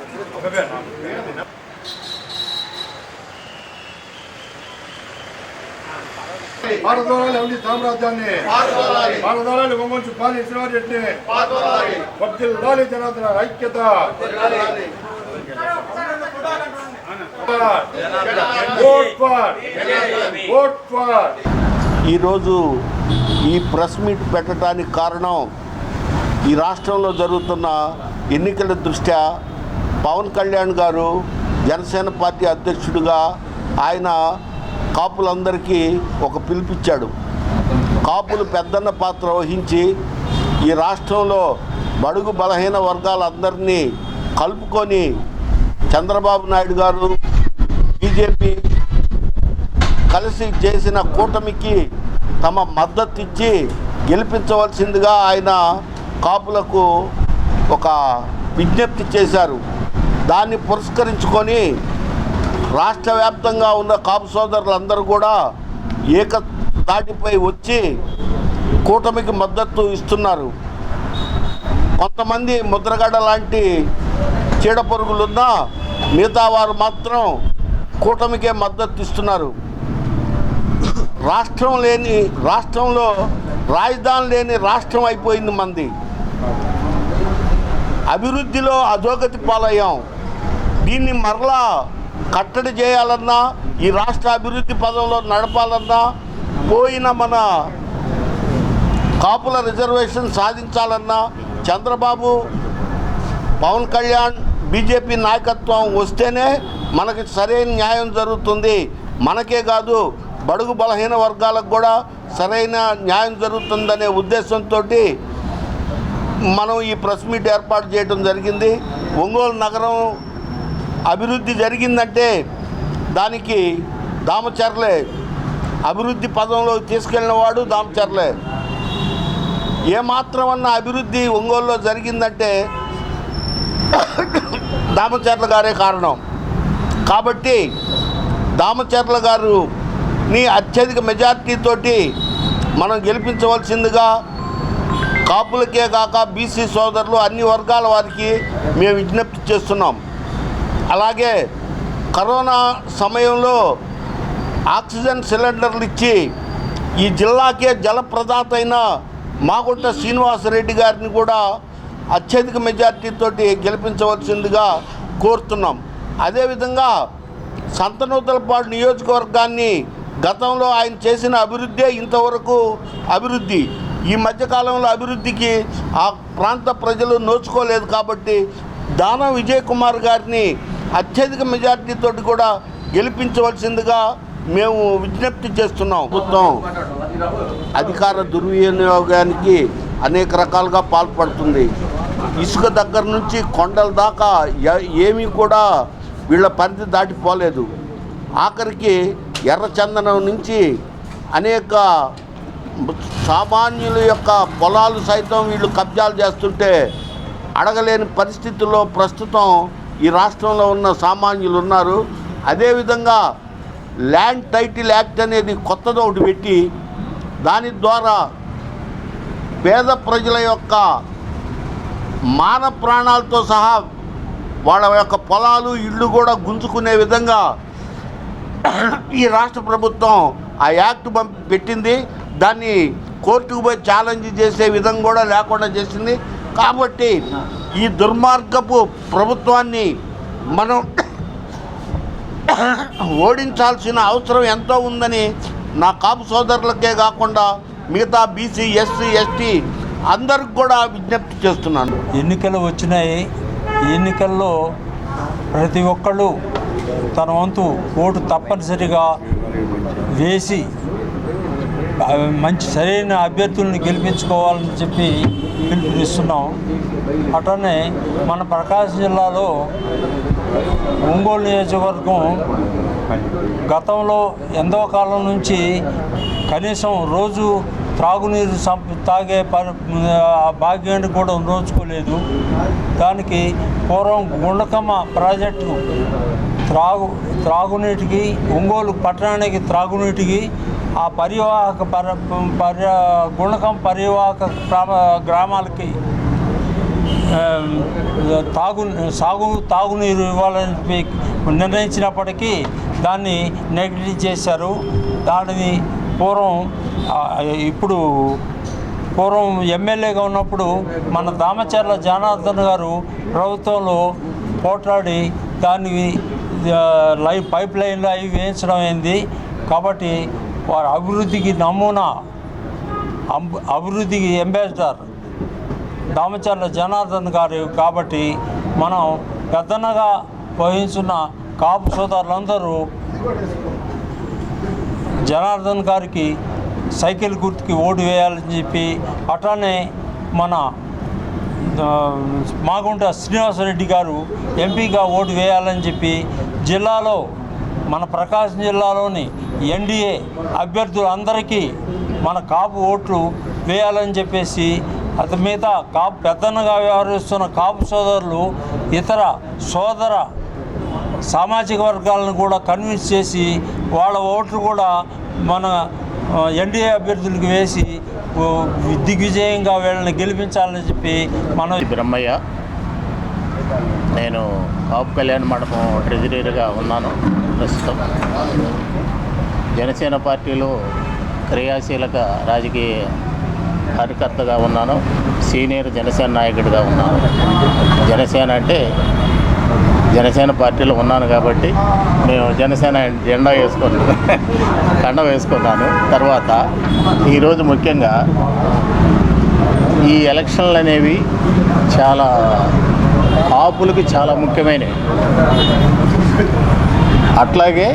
అభివృద్ధి పారదోళాలి అవిని సామ్రాజ్యాన్ని? పారదోళాలి వంగొంచు పాలి శ్రీవారెడ్డిని వర్ధిల్లాలి జనార్దన ఐక్యత. ఓట్ ఫర్ ఓట్ ఫర్ ఈరోజు ఈ ప్రెస్ మీట్ పెట్టడానికి కారణం ఈ రాష్ట్రంలో జరుగుతున్న ఎన్నికల దృష్ట్యా పవన్ కళ్యాణ్ గారు జనసేన పార్టీ అధ్యక్షుడిగా ఆయన కాపులందరికీ ఒక పిలిపిచ్చాడు. కాపులు పెద్దన్న పాత్ర వహించి ఈ రాష్ట్రంలో బడుగు బలహీన వర్గాలందరినీ కలుపుకొని చంద్రబాబు నాయుడు గారు బీజేపీ కలిసి చేసిన కూటమికి తమ మద్దతు ఇచ్చి గెలిపించవలసిందిగా ఆయన కాపులకు ఒక విజ్ఞప్తి చేశారు. దాన్ని పురస్కరించుకొని రాష్ట్ర వ్యాప్తంగా ఉన్న కాపు సోదరులందరూ కూడా ఏక దాటిపై వచ్చి కూటమికి మద్దతు ఇస్తున్నారు. కొంతమంది ముద్రగడ లాంటి చీడపరుగులున్నా మిగతా వారు మాత్రం కూటమికే మద్దతు ఇస్తున్నారు. రాష్ట్రం లేని రాష్ట్రంలో రాజధాని లేని రాష్ట్రం అయిపోయింది మంది. అభివృద్ధిలో అధోగతి పాలయ్యాం. దీన్ని మరలా కట్టడి చేయాలన్నా ఈ రాష్ట్ర అభివృద్ధి పదంలో నడపాలన్నా పోయిన మన కాపుల రిజర్వేషన్ సాధించాలన్నా చంద్రబాబు పవన్ కళ్యాణ్ బీజేపీ నాయకత్వం వస్తేనే మనకి సరైన న్యాయం జరుగుతుంది. మనకే కాదు బడుగు బలహీన వర్గాలకు కూడా సరైన న్యాయం జరుగుతుందనే ఉద్దేశంతో మనం ఈ ప్రెస్ మీట్ ఏర్పాటు చేయడం జరిగింది. ఒంగోలు నగరం అభివృద్ధి జరిగిందంటే దానికి దామచర్లే అభివృద్ధి పదంలో తీసుకెళ్ళిన వాడు దామచర్లే. ఏమాత్రమన్న అభివృద్ధి ఒంగోలులో జరిగిందంటే దామచర్ల గారే కారణం. కాబట్టి దామచర్ల నీ అత్యధిక మెజార్టీతోటి మనం గెలిపించవలసిందిగా కాపులకే కాక బీసీ సోదరులు అన్ని వర్గాల వారికి మేము విజ్ఞప్తి చేస్తున్నాం. అలాగే కరోనా సమయంలో ఆక్సిజన్ సిలిండర్లు ఇచ్చి ఈ జిల్లాకే జలప్రదాత అయిన మాగుంట శ్రీనివాసరెడ్డి గారిని కూడా అత్యధిక మెజార్టీతోటి గెలిపించవలసిందిగా కోరుతున్నాం. అదేవిధంగా సంతనూతలపాడు నియోజకవర్గాన్ని గతంలో ఆయన చేసిన అభివృద్ధే ఇంతవరకు అభివృద్ధి. ఈ మధ్యకాలంలో అభివృద్ధికి ఆ ప్రాంత ప్రజలు నోచుకోలేదు కాబట్టి దాన విజయ్ కుమార్ గారిని అత్యధిక మెజార్టీతో కూడా గెలిపించవలసిందిగా మేము విజ్ఞప్తి చేస్తున్నాం. ప్రభుత్వం అధికార దుర్వినియోగానికి అనేక రకాలుగా పాల్పడుతుంది. ఇసుక దగ్గర నుంచి కొండల దాకా ఏ- ఏమీ కూడా వీళ్ళ పరిధి దాటిపోలేదు. ఆఖరికి ఎర్రచందనం నుంచి అనేక సామాన్యుల యొక్క పొలాలు సైతం వీళ్ళు కబ్జాలు చేస్తుంటే అడగలేని పరిస్థితుల్లో ప్రస్తుతం ఈ రాష్ట్రంలో ఉన్న సామాన్యులు ఉన్నారు. అదేవిధంగా ల్యాండ్ టైటిల్ యాక్ట్ అనేది కొత్తది ఒకటి పెట్టి దాని ద్వారా పేద ప్రజల యొక్క మాన ప్రాణాలతో సహా వాళ్ళ యొక్క పొలాలు ఇళ్ళు కూడా గుంజుకునే విధంగా ఈ రాష్ట్ర ప్రభుత్వం ఆ యాక్ట్ పంపి పెట్టింది. దాన్ని కోర్టుకు పోయి ఛాలెంజ్ చేసే విధం కూడా లేకుండా చేసింది. కాబట్టి ఈ దుర్మార్గపు ప్రభుత్వాన్ని మనం ఓడించాల్సిన అవసరం ఎంతో ఉందని నా కాపు సోదరులకే కాకుండా మిగతా బీసీ ఎస్సీ ఎస్టీ అందరికి కూడా విజ్ఞప్తి చేస్తున్నాను. ఎన్నికలు వచ్చినాయి. ఎన్నికల్లో ప్రతి ఒక్కళ్ళు తన వంతు ఓటు తప్పనిసరిగా వేసి మంచి సరైన అభ్యర్థులను గెలిపించుకోవాలని చెప్పి పిలుపునిస్తున్నాం. అట్లనే మన ప్రకాశం జిల్లాలో ఒంగోలు నియోజకవర్గం గతంలో ఎంతో కాలం నుంచి కనీసం రోజు త్రాగునీరు తాగే పరి భాగ్యాన్ని కూడా నోచుకోలేదు. దానికి పూర్వం గుండకమ్మ ప్రాజెక్టు త్రాగు త్రాగునీటికి ఒంగోలు పట్టణానికి త్రాగునీటికి ఆ పరివాహక పర పర్య గుణకం పరివాహక గ్రామాలకి తాగు సాగు తాగునీరు ఇవ్వాలని నిర్ణయించినప్పటికీ దాన్ని నెగ్లెక్ట్ చేశారు. దానిని పూర్వం ఇప్పుడు పూర్వం ఎమ్మెల్యేగా ఉన్నప్పుడు మన దామచర్ల జనార్దన్ గారు ప్రభుత్వంలో పోట్లాడి దాన్ని ఆ, లై పైప్ లైన్లు అవి వేయించడం అయింది కాబట్టి వారి అభివృద్ధికి నమూనా అభివృద్ధికి అంబాసిడర్ దామచర్ల జనార్దన్ గారు కాబట్టి మనం పెద్దనగా వహించున్న కాపు సోదరులందరూ జనార్దన్ గారికి సైకిల్ గుర్తుకి ఓటు వేయాలని చెప్పి అట్లానే మన మాగుంట శ్రీనివాసరెడ్డి గారు ఎంపీగా ఓటు వేయాలని చెప్పి జిల్లాలో మన ప్రకాశం జిల్లాలోని ఎన్డీఏ అభ్యర్థులందరికీ మన కాపు ఓట్లు వేయాలని చెప్పేసి అతని మిగతా కాపు పెద్దన్నగా వ్యవహరిస్తున్న కాపు సోదరులు ఇతర సోదర సామాజిక వర్గాలను కూడా కన్విన్స్ చేసి వాళ్ళ ఓట్లు కూడా మన ఎన్డీఏ అభ్యర్థులకు వేసి దిగ్విజయంగా వీళ్ళని గెలిపించాలని చెప్పి మనం బ్రహ్మయ్య నేను కాపు కళ్యాణ మండపం ట్రెజరీగా ఉన్నాను ప్రస్తుతం. జనసేన పార్టీలో క్రియాశీలక రాజకీయ కార్యకర్తగా ఉన్నాను సీనియర్ జనసేన నాయకుడిగా ఉన్నాను. జనసేన అంటే జనసేన పార్టీలో ఉన్నాను కాబట్టి మేము జనసేన జెండా వేసుకొని కండ వేసుకున్నాను. తర్వాత ఈరోజు ముఖ్యంగా ఈ ఎలక్షన్లు అనేవి చాలా కాపులకి చాలా ముఖ్యమైనవి. అట్లాగే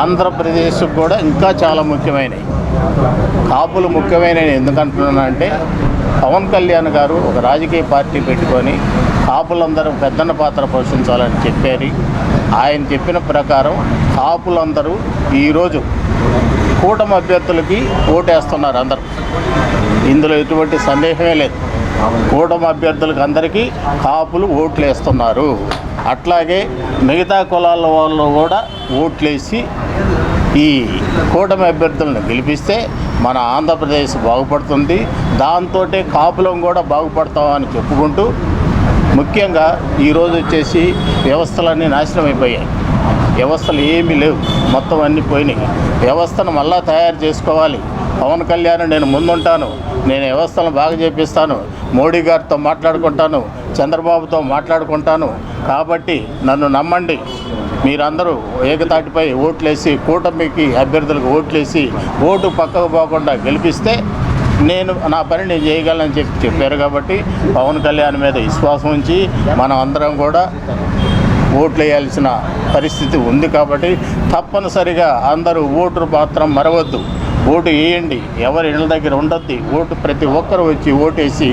ఆంధ్రప్రదేశ్కి కూడా ఇంకా చాలా ముఖ్యమైనవి. కాపులు ముఖ్యమైనవి ఎందుకంటున్నానంటే పవన్ కళ్యాణ్ గారు ఒక రాజకీయ పార్టీ పెట్టుకొని కాపులందరూ పెద్దన్న పాత్ర పోషించాలని చెప్పారు ఆయన చెప్పిన ప్రకారం కాపులందరూ ఈరోజు కూటమి అభ్యర్థులకి ఓటేస్తున్నారు అందరూ. ఇందులో ఎటువంటి సందేహమే లేదు. కూటమి అభ్యర్థులకు అందరికీ కాపులు ఓట్లు వేస్తున్నారు అట్లాగే మిగతా కులాల వాళ్ళు కూడా ఓట్లేసి ఈ కూటమి అభ్యర్థులను గెలిపిస్తే మన ఆంధ్రప్రదేశ్ బాగుపడుతుంది. దాంతో కాపులం కూడా బాగుపడతామని చెప్పుకుంటూ ముఖ్యంగా ఈరోజు వచ్చేసి వ్యవస్థలన్నీ నాశనం అయిపోయాయి. వ్యవస్థలు ఏమీ లేవు. మొత్తం అన్నీ పోయినాయి. వ్యవస్థను మళ్ళా తయారు చేసుకోవాలి. పవన్ కళ్యాణ్ నేను ముందుంటాను. నేను వ్యవస్థను బాగా చేపిస్తాను. మోడీ గారితో మాట్లాడుకుంటాను. చంద్రబాబుతో మాట్లాడుకుంటాను. కాబట్టి నన్ను నమ్మండి. మీరందరూ ఏకతాటిపై ఓట్లేసి కూటమికి అభ్యర్థులకు ఓట్లేసి ఓటు పక్కకు పోకుండా గెలిపిస్తే నేను నా పని నేను చేయగలనని చెప్పి చెప్పారు కాబట్టి పవన్ కళ్యాణ్ మీద విశ్వాసం ఉంచి మనం అందరం కూడా ఓట్లు వేయాల్సిన పరిస్థితి ఉంది కాబట్టి తప్పనిసరిగా అందరూ ఓటు మాత్రం మరవద్దు. ఓటు వేయండి. ఎవరి ఇళ్ళ దగ్గర ఉండద్ది. ఓటు ప్రతి ఒక్కరు వచ్చి ఓటేసి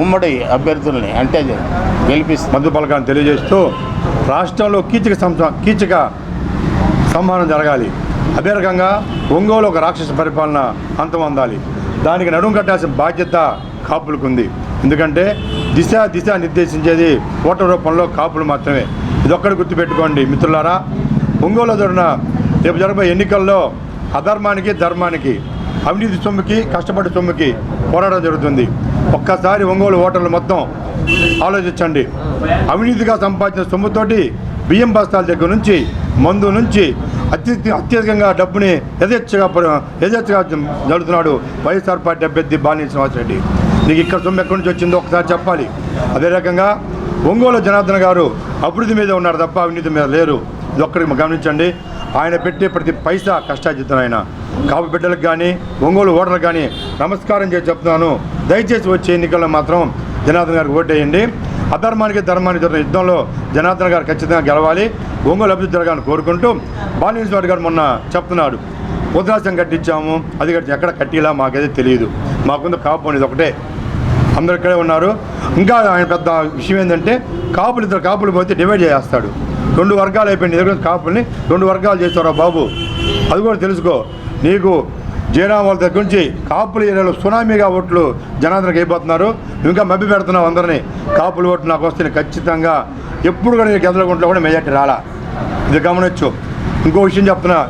ఉమ్మడి అభ్యర్థుల్ని అంటే గెలిపిస్తారు మధు పలకాన్ని తెలియజేస్తూ రాష్ట్రంలో కీచక సంస కీచక సంహారం జరగాలి. అదే రకంగా ఒంగోలు ఒక రాక్షస పరిపాలన అంతం అందాలి. దానికి నడుము కట్టాల్సిన బాధ్యత కాపులకు ఉంది ఎందుకంటే దిశ దిశ నిర్దేశించేది ఓటర్ రూపంలో కాపులు మాత్రమే. ఇదొక్కటి గుర్తుపెట్టుకోండి మిత్రులారా. ఒంగోలు జరిగిన రేపు జరగబోయే ఎన్నికల్లో అధర్మానికి ధర్మానికి అవినీతి సొమ్ముకి కష్టపడి సొమ్ముకి పోరాటం జరుగుతుంది. ఒక్కసారి ఒంగోలు ఓటర్లు మొత్తం ఆలోచించండి. అవినీతిగా సంపాదించిన సొమ్ముతోటి బియ్యం బస్తాల దగ్గర నుంచి మందు నుంచి అత్యధిక అత్యధికంగా డబ్బుని యథేచ్ఛగా యథేచ్ఛగా జరుగుతున్నాడు వైఎస్ఆర్ పార్టీ అభ్యర్థి బాలినేని శ్రీనివాస్ రెడ్డి నీకు ఇక్కడ సొమ్ము ఎక్కడి నుంచి వచ్చిందో ఒకసారి చెప్పాలి. అదే రకంగా ఒంగోలు జనార్దన్ గారు అభివృద్ధి మీద ఉన్నారు తప్ప అవినీతి మీద లేరు. ఇది ఒక్కడికి గమనించండి. ఆయన పెట్టే ప్రతి పైసా కష్టాజితం ఆయన. కాపు బిడ్డలకు కానీ ఒంగోలు ఓటర్లకు కానీ నమస్కారం చేసి చెప్తున్నాను. దయచేసి వచ్చే ఎన్నికల్లో మాత్రం జనార్దన్ గారికి ఓటేయండి అధర్మానికి ధర్మానికి జరిగిన యుద్ధంలో జనార్దన్ గారు ఖచ్చితంగా గెలవాలి. ఒంగోలు అభివృద్ధి జరగాలని కోరుకుంటూ బాలినేశ్వర్ గారు మొన్న చెప్తున్నాడు. ఉద్రాసం కట్టించాము అది కట్టి ఎక్కడ కట్టిలా మాకైతే తెలియదు. మాకుంది కాపు అనేది ఒకటే. అందరు ఇక్కడే ఉన్నారు. ఇంకా ఆయన పెద్ద విషయం ఏంటంటే కాపులు ఇద్దరు కాపులు పోతే డివైడ్ చేస్తాడు రెండు వర్గాలు అయిపోయింది ఎదురు కాపుల్ని రెండు వర్గాలు చేస్తారా బాబు. అది కూడా తెలుసుకో. నీకు జయరాం వాళ్ళ దగ్గర నుంచి కాపుల ఏరియాలో సునామీగా ఓట్లు జనార్దనకి అయిపోతున్నారు. ఇంకా మభ్య పెడుతున్నావు అందరినీ. కాపులు ఓట్లు నాకు వస్తే ఖచ్చితంగా ఎప్పుడు కూడా నీకు ఎదురుకుంట్లో కూడా మెజార్టీ రాలా. ఇది గమనించు. ఇంకో విషయం చెప్తున్నా.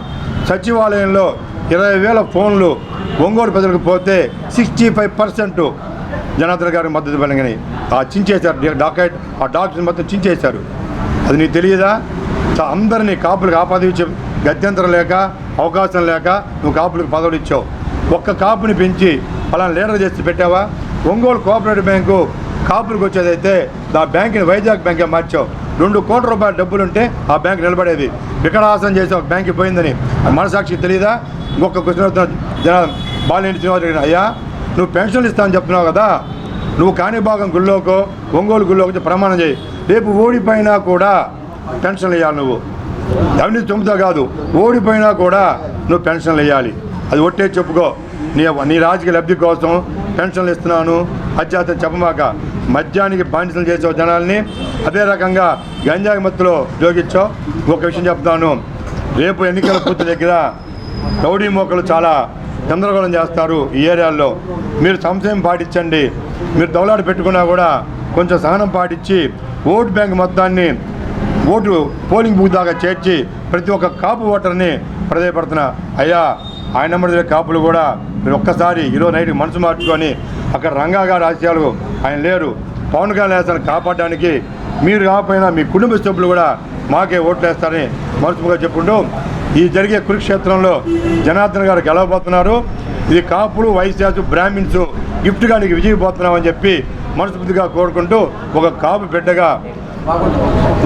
సచివాలయంలో ఇరవై వేల ఫోన్లు ఒంగోలు ప్రజలకు పోతే సిక్స్టీ ఫైవ్ పర్సెంట్ జనార్దన్ గారికి మద్దతు పలిగినాయి ఆ చించేశారు. డాకెట్ ఆ డాక్టర్స్ మొత్తం చించేశారు. అది నీకు తెలియదా? అందరినీ కాపులకు ఆపాదించి గత్యంతరం లేక అవకాశం లేక నువ్వు కాపులకు పదవులు ఇచ్చావు. ఒక్క కాపుని పెంచి ఫలానా లీడర్ చేసి పెట్టావా? ఒంగోలు కోఆపరేటివ్ బ్యాంకు కాపులకు వచ్చేదైతే ఆ బ్యాంకుని వైజాగ్ బ్యాంకే మార్చావు. రెండు కోట్ల రూపాయల డబ్బులుంటే ఆ బ్యాంక్ నిలబడేది. వికటాసనం చేసి ఒక బ్యాంక్ పోయిందని మనసాక్షి తెలియదా ఇంకొక కృష్ణ జన బాలినేని శ్రీనివాస్ అయ్యా నువ్వు పెన్షన్లు ఇస్తానని చెప్తున్నావు కదా? నువ్వు కాణిభాగం గుళ్ళోకో ఒంగోలు గుళ్ళోకి ప్రమాణం చేయి. రేపు ఓడిపోయినా కూడా పెన్షన్లు ఇవ్వాలి నువ్వు. అవినీతి తొమ్మిదో కాదు ఓడిపోయినా కూడా నువ్వు పెన్షన్లు వేయాలి. అది ఒట్టే చెప్పుకో. నీ నీ రాజకీయ లబ్ధి కోసం పెన్షన్లు ఇస్తున్నాను. అత్యాత చెప్పమాక మద్యానికి బానిసలు చేసే జనాల్ని అదే రకంగా గంజాయి మత్తులో జోగించావు ఒక విషయం చెప్తాను. రేపు ఎన్నికల పూర్తి దగ్గర రౌడీ మోకలు చాలా గందరగోళం చేస్తారు ఈ ఏరియాల్లో. మీరు సంశయం పాటించండి. మీరు దౌలాడు పెట్టుకున్నా కూడా కొంచెం సహనం పాటించి ఓటు బ్యాంక్ మొత్తాన్ని ఓటు పోలింగ్ బూత్ దాకా చేర్చి ప్రతి ఒక్క కాపు ఓటర్ని ప్రదేశపడుతున్నా అయ్యా ఆయన నెంబర్ కాపులు కూడా మీరు ఒక్కసారి ఈరోజు నైట్ మనసు మార్చుకొని అక్కడ రంగా గారి ఆశయాలు ఆయన లేరు. పవన్ కళ్యాణ్ వేస్తాను కాపాడడానికి మీరు కాకపోయినా మీ కుటుంబ సభ్యులు కూడా మాకే ఓట్లు వేస్తారని మనసుగా చెప్పుకుంటూ ఈ జరిగే కురుక్షేత్రంలో జనార్దన్ గారు గెలవబోతున్నారు. ఇది కాపులు వైశ్యాసు బ్రాహ్మిన్స్ గిఫ్ట్గా నీకు విజయపోతున్నామని చెప్పి మనస్ఫూర్తిగా కోరుకుంటూ ఒక కాపు బిడ్డగా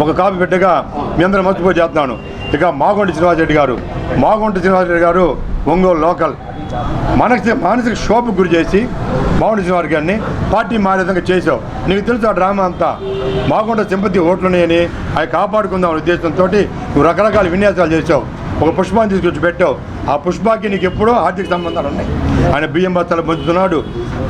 ఒక కాపీ బిడ్డగా మీ అందరూ మర్చిపోయి చేస్తున్నాను. ఇక మాగొంటి శ్రీనివాసరెడ్డి గారు. మాగుంట శ్రీనివాస రెడ్డి గారు ఒంగోలు లోకల్. మనకి మానసిక షోపు గురి చేసి మాగుంటి శ్రీనివాస్ గారిని పార్టీ మారే విధంగా చేసావు నీకు తెలుసు ఆ డ్రామా అంతా. మాగుంట సింపతి ఓట్లున్నాయని అవి కాపాడుకుందాం ఉద్దేశంతో నువ్వు రకరకాల విన్యాసాలు చేసావు ఒక పుష్పాన్ని తీసుకొచ్చి పెట్టావు. ఆ పుష్పాకి నీకు ఎప్పుడో ఆర్థిక సంబంధాలు ఉన్నాయి. ఆయన బియ్యం బస్తాలు పంచుతున్నాడు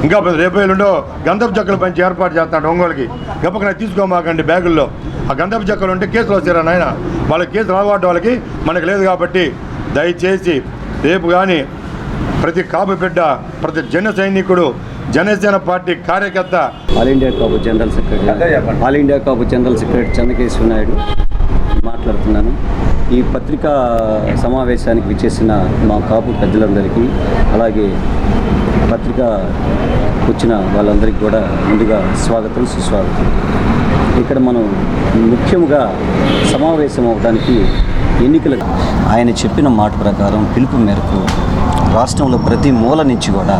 ఇంకా రేపేళ్ళుండో గంధపు చెక్కలు పంచి ఏర్పాటు చేస్తున్నాడు ఒంగోలుకి. గప్పకన తీసుకోమాకండి బ్యాగుల్లో. ఆ గంధపు చెక్కలు ఉంటే కేసులు వచ్చారా నాయన. వాళ్ళకి కేసులు అలవాటు వాళ్ళకి మనకు లేదు కాబట్టి దయచేసి రేపు కానీ ప్రతి కాపు బిడ్డ ప్రతి జన సైనికుడు జనసేన పార్టీ కార్యకర్త. All India Kapu general secretary all India Kapu general secretary Chandrakeswara Naidu. మాట్లాడుతున్నాను. ఈ పత్రికా సమావేశానికి విచ్చేసిన మా కాపు పెద్దలందరికీ అలాగే పత్రిక వచ్చిన వాళ్ళందరికీ కూడా ముందుగా స్వాగతం సుస్వాగతం. ఇక్కడ మనం ముఖ్యంగా సమావేశం అవడానికి ఎన్నికల ఆయన చెప్పిన మాట ప్రకారం పిలుపు మేరకు రాష్ట్రంలో ప్రతి మూల నుంచి కూడా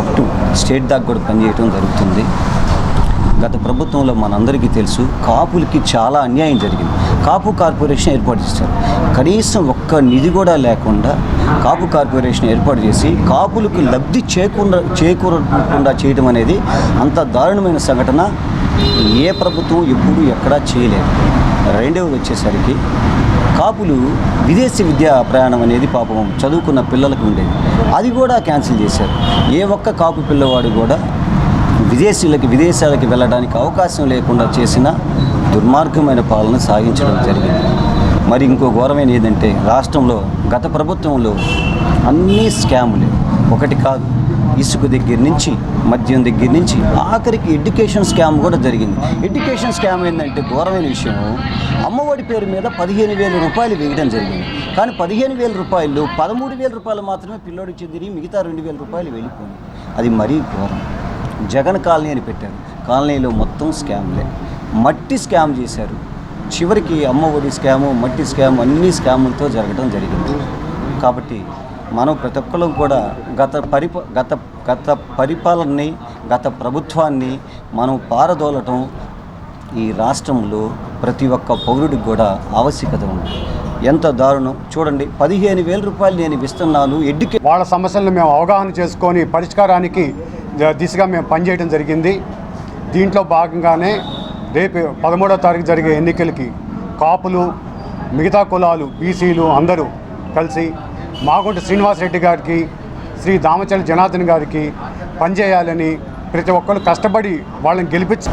అప్ టు స్టేట్ దాకా కూడా పనిచేయడం జరుగుతుంది. గత ప్రభుత్వంలో మనందరికీ తెలుసు కాపులకి చాలా అన్యాయం జరిగింది. కాపు కార్పొరేషన్ ఏర్పాటు చేశారు. కనీసం ఒక్క నిధి కూడా లేకుండా కాపు కార్పొరేషన్ ఏర్పాటు చేసి కాపులకు లబ్ధి చేకూర చేకూరకుండా చేయడం అనేది అంత దారుణమైన సంఘటన ఏ ప్రభుత్వం ఎప్పుడూ ఎక్కడా చేయలేదు. రెండవది వచ్చేసరికి కాపులు విదేశీ విద్యా ప్రయాణం అనేది పాపం చదువుకున్న పిల్లలకు ఉండేది. అది కూడా క్యాన్సిల్ చేశారు. ఏ ఒక్క కాపు పిల్లవాడు కూడా విదేశీయులకి విదేశాలకి వెళ్ళడానికి అవకాశం లేకుండా చేసిన దుర్మార్గమైన పాలన సాగించడం జరిగింది. మరి ఇంకో ఘోరమైన ఏదంటే రాష్ట్రంలో గత ప్రభుత్వంలో అన్నీ స్కాములు ఒకటి కాదు ఇసుక దగ్గర నుంచి మద్యం దగ్గర నుంచి ఆఖరికి ఎడ్యుకేషన్ స్కామ్ కూడా జరిగింది. ఎడ్యుకేషన్ స్కామ్ ఏంటంటే ఘోరమైన విషయం. అమ్మఒడి పేరు మీద పదిహేను వేల రూపాయలు వేయడం జరిగింది. కానీ పదిహేను వేల రూపాయలు పదమూడు వేల రూపాయలు మాత్రమే పిల్లోడికి చెందిరి మిగతా రెండు వేల రూపాయలు వెళ్ళిపోయింది అది మరీ ఘోరం. జగన్ కాలనీ అని పెట్టారు. కాలనీలో మొత్తం స్కామ్లే. మట్టి స్కామ్ చేశారు. చివరికి అమ్మ ఒడి స్కాము మట్టి స్కామ్ అన్ని స్కాములతో జరగడం జరిగింది. కాబట్టి మనం ప్రతి ఒక్కరు కూడా గత పరిప గత గత పరిపాలనని గత ప్రభుత్వాన్ని మనం పారదోలటం ఈ రాష్ట్రంలో ప్రతి ఒక్క పౌరుడికి కూడా ఆవశ్యకత ఉంది. ఎంత దారుణం. చూడండి పదిహేను వేల రూపాయలు నేను ఇస్తున్నాను ఎడ్యుకే వాళ్ళ సమస్యలను మేము అవగాహన చేసుకొని పరిష్కారానికి దిశగా మేము పనిచేయడం జరిగింది. దీంట్లో భాగంగానే రేపు పదమూడో తారీఖు జరిగే ఎన్నికలకి కాపులు మిగతా కులాలు బీసీలు అందరూ కలిసి మాగుంట శ్రీనివాసరెడ్డి గారికి శ్రీ దామచంద్ర జనార్దన్ గారికి పనిచేయాలని ప్రతి ఒక్కరు కష్టపడి వాళ్ళని గెలిపించి